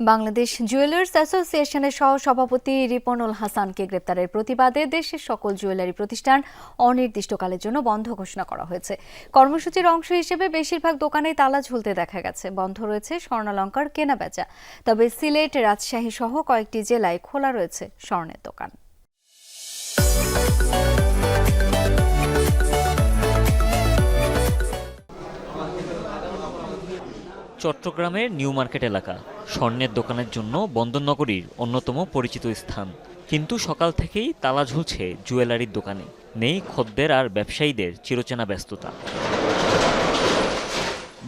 Bangladesh jewellers অ্যাসোসিয়েশনের সহ সভাপতি রিপনুল হাসানকে গ্রেপ্তারের প্রতিবাদে দেশের সকল জুয়েলারি প্রতিষ্ঠান অনির্দিষ্টকালের জন্য বন্ধ ঘোষণা করা হয়েছে। কর্মসূচির অংশ হিসেবে বেশিরভাগ দোকানেই তালা ঝুলতে দেখা গেছে। বন্ধ রয়েছে স্বর্ণালঙ্কার কেনা বেচা তবে সিলেট, রাজশাহী সহ কয়েকটি জেলায় খোলা রয়েছে স্বর্ণের দোকান। চট্টগ্রামের নিউ মার্কেট এলাকা। স্বর্ণের দোকানের জন্য বন্দরনগরীর অন্যতম পরিচিত স্থান। কিন্তু সকাল থেকেই তালা ঝুলছে জুয়েলারির দোকানে। নেই খদ্দের আর ব্যবসায়ীদের চিরচেনা ব্যস্ততা।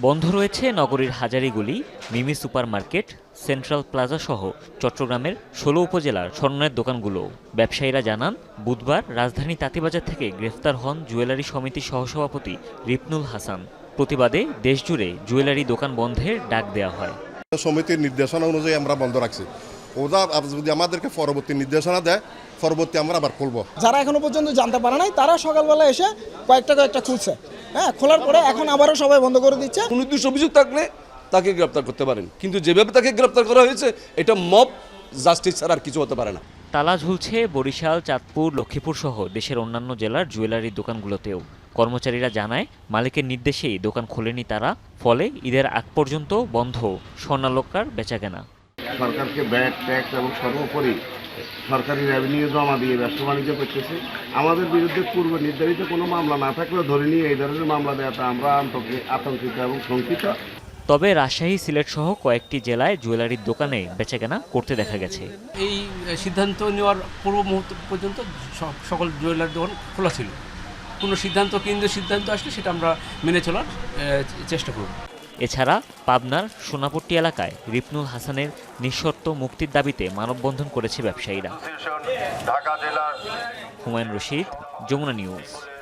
বন্ধ রয়েছে নগরীর হাজারিগুলি, Mimi super market central plaza সহ চট্টগ্রামের ষোলো উপজেলার স্বর্ণের দোকানগুলো। ব্যবসায়ীরা জানান, বুধবার রাজধানী তাঁতিবাজার থেকে গ্রেফতার হন জুয়েলারি সমিতির সহসভাপতি রিপনুল হাসান। প্রতিবাদে দেশজুড়ে জুয়েলারি দোকান বন্ধের ডাক দেওয়া হয়। সমিতির নির্দেশনা অনুযায়ী আমরা বন্ধ রাখছি। ওরা যদি আমাদেরকে পরবর্তী নির্দেশনা দেয় পরবর্তী আমরা আবার খুলবো। যারা এখনও পর্যন্ত জানতে পারে নাই তারা সকালবেলা এসে কয়েকটা কয়েকটা খুলছে। হ্যাঁ খোলার পরে এখন আবারও সবাই বন্ধ করে দিচ্ছে। সুনির্দিষ্ট অভিযোগ থাকলে তাকে গ্রেপ্তার করতে পারেন। কিন্তু যেভাবে তাকে গ্রেপ্তার করা হয়েছে এটা মব জাস্টিস ছাড়া আর কিছু হতে পারে না। তালা ঝুলছে বরিশাল চাঁদপুর লক্ষ্মীপুর সহ দেশের অন্যান্য জেলার জুয়েলারি দোকানগুলোতেও। কর্মচারীরা জানায় মালিকের নির্দেশেই দোকান খোলেনি তারা ফলে ঈদের আগ পর্যন্ত বন্ধ স্বর্ণালঙ্কার বেচাকেনা। সরকারকে ব্যাট ট্যাক্স এবং সর্বোপরি সরকারি রেভিনিউ জমা দিয়ে ব্যবসা বাণিজ্য করতেছে। আমাদের বিরুদ্ধে পূর্ব নির্ধারিত কোনো মামলা না থাকলেও ধরে নিয়ে এই ধরনের মামলা দেওয়াতে আমরা আতঙ্কি- আতঙ্কিত এবং শঙ্কিত। তবে রাজশাহী সিলেট সহ কয়েকটি জেলায় জুয়েলারির দোকানে বেচাকেনা করতে দেখা গেছে। এই সিদ্ধান্ত নেওয়ার পূর্ব মুহূর্ত পর্যন্ত সব- সকল জুয়েলারি দোকান খোলা ছিল। কোনো সিদ্ধান্ত কেন্দ্রীয় সিদ্ধান্ত আসলে সেটা আমরা মেনে চলার আহ, চেষ্টা করব। এছাড়া পাবনার সোনাপট্টি এলাকায় রিপনুল হাসানের নিঃশর্ত মুক্তির দাবিতে মানববন্ধন করেছে ব্যবসায়ীরা। ঢাকা জেলার হুমায়ুন রশিদ যমুনা নিউজ।